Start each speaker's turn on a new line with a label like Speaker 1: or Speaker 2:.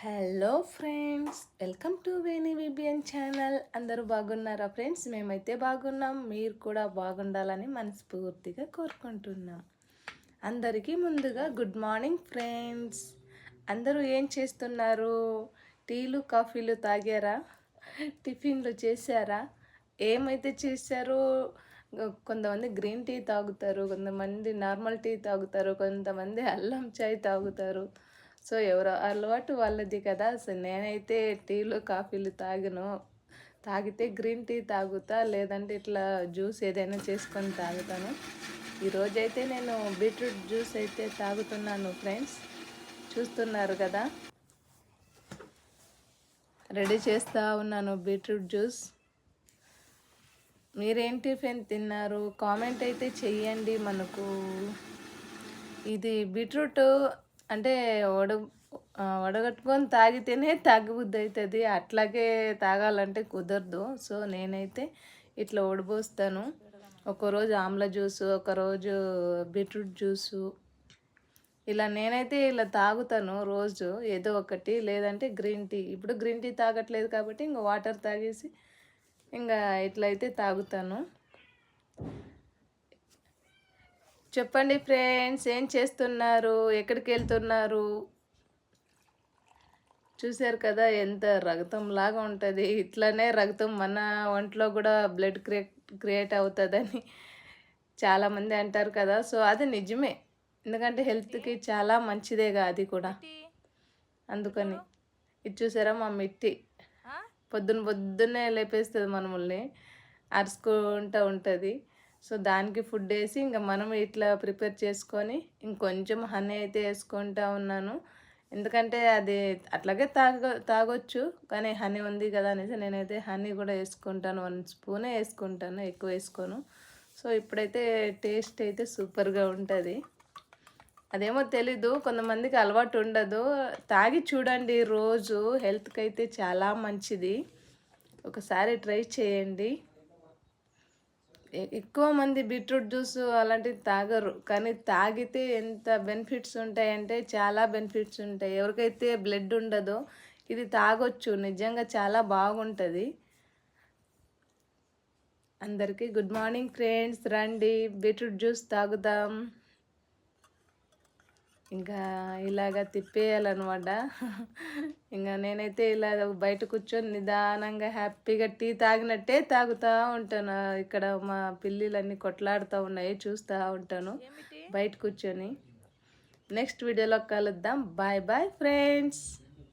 Speaker 1: Hello friends welcome to Veni VBN channel. అందరూ బాగున్నారా friends? మేమైతే బాగున్నాం. మీరు కూడా బాగుండాలని మనస్ఫూర్తిగా కోరుకుంటున్నాం. అందరికీ ముందుగా గుడ్ మార్నింగ్ ఫ్రెండ్స్. అందరూ ఏం చేస్తున్నారు? టీలు కాఫీలు తాగారా? టిఫిన్లు చేశారా? ఏమైతే చేశారో? కొంతమంది గ్రీన్ టీ తాగుతారు కొంతమంది నార్మల్ టీ తాగుతారు కొంతమంది అల్లం చాయ్ తాగుతారు. సో ఎవరో అలవాటు వాళ్ళది కదా. సో నేనైతే టీలు కాఫీలు తాగను. తాగితే గ్రీన్ టీ తాగుతా లేదంటే ఇట్లా జ్యూస్ ఏదైనా చేసుకొని తాగుతాను. ఈరోజైతే నేను బీట్రూట్ జ్యూస్ అయితే తాగుతున్నాను ఫ్రెండ్స్. చూస్తున్నారు కదా. రెడీ చేస్తూ ఉన్నాను బీట్రూట్ జ్యూస్. మీరేం టిఫిన్ తిన్నారు? కామెంట్ అయితే చెయ్యండి మనకు. ఇది బీట్రూట్ అంటే వడ వడగట్టుకొని తాగితేనే తగ్గుబుద్ధి అవుతుంది అట్లాగే తాగాలంటే కుదరదు. సో నేనైతే ఇట్లా వడబోస్తాను. ఒకరోజు ఆమ్ల జ్యూసు ఒకరోజు బీట్రూట్ జ్యూసు. ఇలా నేనైతే ఇలా తాగుతాను రోజు ఏదో ఒకటి. లేదంటే గ్రీన్ టీ. ఇప్పుడు గ్రీన్ టీ తాగట్లేదు కాబట్టి ఇంకా వాటర్ తాగేసి ఇంకా ఇట్లయితే తాగుతాను. చెప్పండి ఫ్రెండ్స్ ఏం చేస్తున్నారు? ఎక్కడికి వెళ్తున్నారు? చూశారు కదా ఎంత రక్తం లాగా ఉంటుంది. ఇట్లనే రక్తం మన ఒంట్లో కూడా బ్లడ్ క్రియేట్ క్రియేట్ అవుతుందని చాలామంది అంటారు కదా. సో అది నిజమే. ఎందుకంటే హెల్త్కి చాలా మంచిదేగా అది కూడా. అందుకని. ఇది చూసారా మా మిట్టి? పొద్దున్న పొద్దున్నే లేపేస్తుంది మనముల్ని. అరుచుకుంటూ ఉంటుంది. సో దానికి ఫుడ్ వేసి ఇంకా మనం ఇట్లా ప్రిపేర్ చేసుకొని ఇంకొంచెం హనీ అయితే వేసుకుంటా ఉన్నాను. ఎందుకంటే అది అట్లాగే తాగ తాగొచ్చు కానీ హనీ ఉంది కదా అనేసి నేనైతే హనీ కూడా వేసుకుంటాను. వన్ స్పూనే వేసుకుంటాను ఎక్కువ వేసుకోను. సో ఇప్పుడైతే టేస్ట్ అయితే సూపర్గా ఉంటుంది. అదేమో తెలీదు కొంతమందికి అలవాటు ఉండదు. తాగి చూడండి రోజు హెల్త్కి అయితే చాలా మంచిది. ఒకసారి ట్రై చేయండి. ఎక్కువ మంది బీట్రూట్ జ్యూస్ అలాంటివి తాగరు. కానీ తాగితే ఎంత బెనిఫిట్స్ ఉంటాయంటే చాలా బెనిఫిట్స్ ఉంటాయి. ఎవరికైతే బ్లడ్ ఉండదో ఇది తాగొచ్చు. నిజంగా చాలా బాగుంటుంది. అందరికీ గుడ్ మార్నింగ్ ఫ్రెండ్స్. రండి. బీట్రూట్ జ్యూస్ తాగుదాం. ఇంకా ఇలాగ తిప్పేయాలన్నమాట. ఇంకా నేనైతే ఇలా బయట కూర్చొని నిదానంగా హ్యాపీగా టీ తాగినట్టే తాగుతూ ఉంటాను. ఇక్కడ మా పిల్లిలన్నీ కొట్లాడుతూ ఉన్నాయి చూస్తూ ఉంటాను. బయట కూర్చొని. నెక్స్ట్ వీడియోలో కలుద్దాం. Bye bye friends.